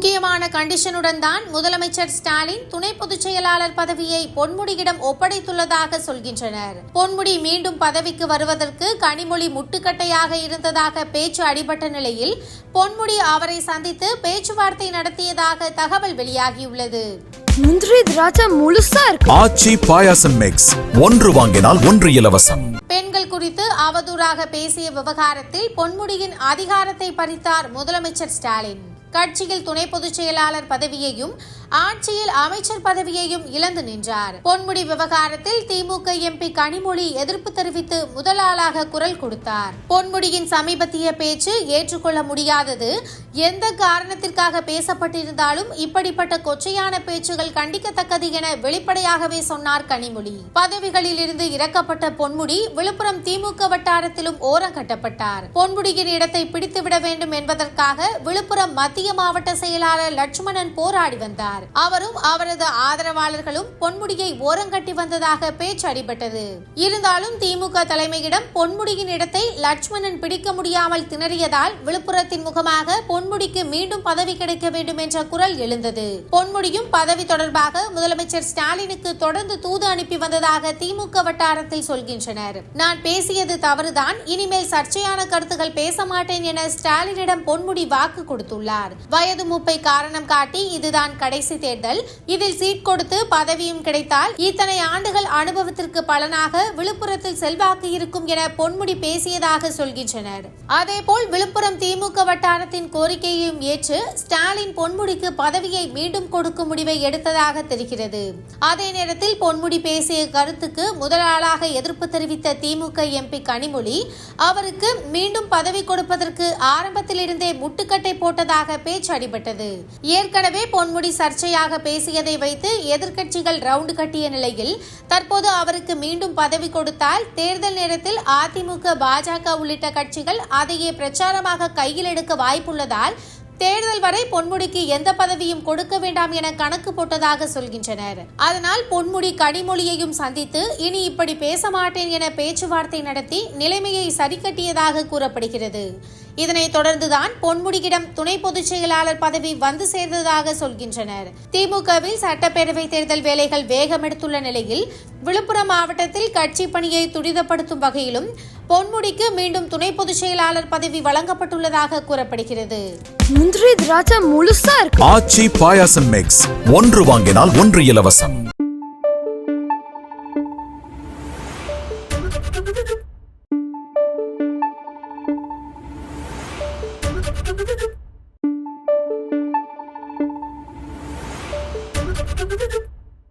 முக்கியமான கண்டிஷனுடன் தான் முதலமைச்சர் ஸ்டாலின் துணை பொதுச் செயலாளர் பதவியை பொன்முடியிடம் ஒப்படைத்துள்ளதாக சொல்கின்றனர். பொன்முடி மீண்டும் பதவிக்கு வருவதற்கு கனிமொழி முட்டுக்கட்டையாக இருந்ததாக பேச்சு அடிபட்ட நிலையில் பொன்முடி அவரை சந்தித்து பேச்சுவார்த்தை நடத்தியதாக தகவல் வெளியாகியுள்ளது. முந்திரி திராட்சை முழுசா இருக்கு. ஆச்சி பாயாசம் மிக்ஸ் ஒன்று வாங்கினால் ஒன்று இலவசம். பெண்கள் குறித்து அவதூறாக பேசிய விவகாரத்தில் பொன்முடியின் அதிகாரத்தை பறித்தார் முதலமைச்சர் ஸ்டாலின். கட்சியில் துணை பொதுச் செயலாளர் பதவியையும் ஆட்சியில் அமைச்சர் பதவியையும் இழந்து நின்றார். பொன்முடி விவகாரத்தில் திமுக எம்பி கனிமொழி எதிர்ப்பு தெரிவித்து முதலாளாக குரல் கொடுத்தார். பொன்முடியின் சமீபத்திய பேச்சு ஏற்றுக்கொள்ள முடியாதது. எந்த காரணத்திற்காக பேசப்பட்டிருந்தாலும் இப்படிப்பட்ட கொச்சையான பேச்சுகள் கண்டிக்கத்தக்கது என வெளிப்படையாகவே சொன்னார் கனிமொழி. பதவிகளில் இருந்து இறக்கப்பட்ட பொன்முடி விழுப்புரம் திமுக வட்டாரத்திலும் ஓரம் கட்டப்பட்டார். பொன்முடியின் இடத்தை பிடித்துவிட வேண்டும் என்பதற்காக விழுப்புரம் மத்திய மாவட்ட செயலாளர் லட்சுமணன் போராடி வந்தார். அவரும் அவரது ஆதரவாளர்களும் பொன்முடியை ஓரங்கட்டி வந்ததாக பேச்சு அடிபட்டது. இருந்தாலும் திமுக தலைமையிடம் பொன்முடியின் இடத்தை லட்சுமணன் பிடிக்க முடியாமல் திணறியதால் விழுப்புரத்தின் முகமாக பொன்முடிக்கு மீண்டும் பதவி கிடைக்க வேண்டும் என்ற குரல் எழுந்தது. பொன்முடியும் பதவி தொடர்பாக முதலமைச்சர் ஸ்டாலினுக்கு தொடர்ந்து தூது அனுப்பி வந்ததாக திமுக வட்டாரத்தில் சொல்கின்றனர். நான் பேசியது தவறுதான் இனிமேல் சர்ச்சையான கருத்துகள் பேச மாட்டேன் என ஸ்டாலினிடம் பொன்முடி வாக்கு கொடுத்துள்ளார். வயது மூப்பை காரணம் காட்டி இதுதான் கடைசி தேர்தல். இதில் சீட் கொடுத்து பதவியும் கிடைத்தால் இத்தனை ஆண்டுகள் அனுபவத்திற்கு பலனாக விழுப்புரத்தில் செல்வாக்கு இருக்கும் என பொன்முடி பேசியதாக சொல்கின்றனர். அதேபோல் விழுப்புரம் திமுக வட்டாரத்தின் கோரிக்கையையும் ஏற்று ஸ்டாலின் பொன்முடிக்கு பதவியை மீண்டும் கொடுக்கும் முடிவை எடுத்ததாக தெரிகிறது. அதே நேரத்தில் பொன்முடி பேசிய கருத்துக்கு முதலாளாக எதிர்ப்பு தெரிவித்த திமுக எம்பி கனிமொழி அவருக்கு மீண்டும் பதவி கொடுப்பதற்கு ஆரம்பத்திலிருந்தே முட்டுக்கட்டை போட்டதாக பேச்சு அடிபட்டது ஏற்கனவே பொன்முடி சர்ச்சையாக பேசியதை வைத்து எதிர்க்கட்சிகள் ரவுண்டு கட்டிய நிலையில் தற்போது அவருக்கு மீண்டும் பதவி கொடுத்தால் தேர்தல் நேரத்தில் அதிமுக பாஜக உள்ளிட்ட கட்சிகள் அதையே பிரச்சாரமாக கையில் எடுக்க வாய்ப்புள்ளதால் தேர்தல் வரை பொன்முடிக்கு எந்த பதவியும் கொடுக்க வேண்டாம் என கணக்கு போட்டதாக சொல்கின்றனர். அதனால் பொன்முடி கனிமொழியையும் சந்தித்து இனி இப்படி பேச மாட்டேன் என பேச்சுவார்த்தை நடத்தி நிலைமையை சரிக்கட்டியதாக கூறப்படுகிறது. இதனை தொடர்ந்துதான் பொன்முடியிடம் துணை பொதுச் செயலாளர் பதவி வந்து சேர்ந்ததாக சொல்கின்றனர். திமுகவில் சட்டப்பேரவை தேர்தல் வேலைகள் வேகமெடுத்துள்ள நிலையில் விழுப்புரம் மாவட்டத்தில் கட்சி பணியை துரிதப்படுத்தும் வகையிலும் பொன்முடிக்கு மீண்டும் துணை பொதுச் செயலாளர் பதவி வழங்கப்பட்டுள்ளதாக கூறப்படுகிறது. முந்திரி திராட்சை முழுசா இருக்கு. ஆச்சி பாயாசம் மிக்ஸ் ஒன்று வாங்கினால் ஒன்று இலவசம்.